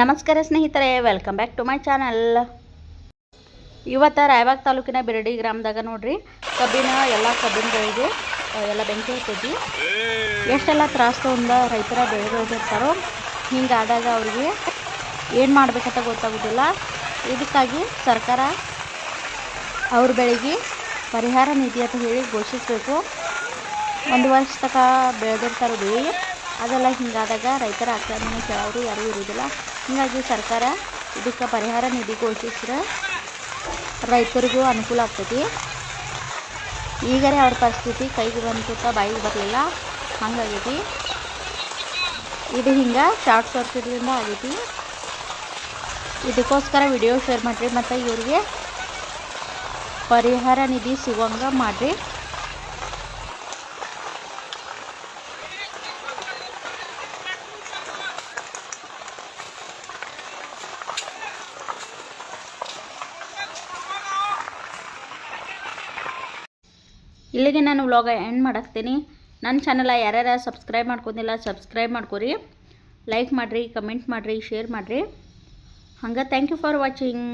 ನಮಸ್ಕಾರ ಸ್ನೇಹಿತರೆ welcome back to my channel ಇವತ್ತು ರಾಯಬಾಗ್ ತಾಲೂಕಿನ ಬಿರಡಿ ಗ್ರಾಮದಾಗ ನೋಡ್ರಿ, ಕಬ್ಬಿನ ಎಲ್ಲ ಕಬ್ಬಿನ ಬೆಳೆಗೆ ಎಲ್ಲ ಬೆಂಕಿ ಹತ್ತೈತಿ. ಎಷ್ಟೆಲ್ಲ ತ್ರಾಸ ತೊಗೊಂಡ ರೈತರ ಬೆಳೆ ಬೆಳೆದಿರ್ತಾರೋ ಹಿಂಗಾದಾಗ ಅವ್ರಿಗೆ ಏನು ಮಾಡ್ಬೇಕಂತ ಗೊತ್ತಾಗೋದಿಲ್ಲ. ಇದಕ್ಕಾಗಿ ಸರ್ಕಾರ ಅವ್ರ ಬೆಳೆಗೆ ಪರಿಹಾರ ನಿಧಿ ಅಂತ ಹೇಳಿ ಘೋಷಿಸಬೇಕು. ಒಂದು ವರ್ಷ ತನಕ ಬೆಳೆದಿರ್ತಾರೆ ಬೆಳೆ ಅದೆಲ್ಲ ಹಿಂಗಾದಾಗ ರೈತರ ಆಕ್ರಮಣೆ ಕೇಳೋರು ಯಾರೂ ಇರೋದಿಲ್ಲ ಹೀಗಾಗಿ ಸರ್ಕಾರ ಇದಕ್ಕೆ ಪರಿಹಾರ ನಿಧಿ ಘೋಷಿಸಿದ್ರೆ ರೈತರಿಗೂ ಅನುಕೂಲ ಆಗ್ತೈತಿ ಈಗರೇ ಅವ್ರ ಪರಿಸ್ಥಿತಿ ಕೈಗೆ ಬಂತ ಬಾಯಿಗೆ ಬರಲಿಲ್ಲ. ಹಂಗಾಗೈತಿ. ಇದು ಹಿಂಗೆ ಶಾರ್ಟ್ ಸರ್ಕ್ಯೂಟ್ದಿಂದ ಆಗೈತಿ. ಇದಕ್ಕೋಸ್ಕರ ವಿಡಿಯೋ ಶೇರ್ ಮಾಡಿರಿ ಮತ್ತು ಇವ್ರಿಗೆ ಪರಿಹಾರ ನಿಧಿ ಸಿಗೋಂಗೆ ಮಾಡಿರಿ. ಇಲ್ಲಿಗೆ ನಾನು ವ್ಲಾಗ ಎಂಡ್ ಮಾಡಾಕ್ತೀನಿ. ನನ್ನ ಚಾನಲ ಯಾರ್ಯಾರ ಸಬ್ಸ್ಕ್ರೈಬ್ ಮಾಡ್ಕೊಂಡಿಲ್ಲ ಸಬ್ಸ್ಕ್ರೈಬ್ ಮಾಡ್ಕೊರಿ. ಲೈಕ್ ಮಾಡಿರಿ ಕಮೆಂಟ್ ಮಾಡಿರಿ ಶೇರ್ ಮಾಡಿರಿ. ಹಂಗೆ ಥ್ಯಾಂಕ್ ಯು ಫಾರ್ ವಾಚಿಂಗ್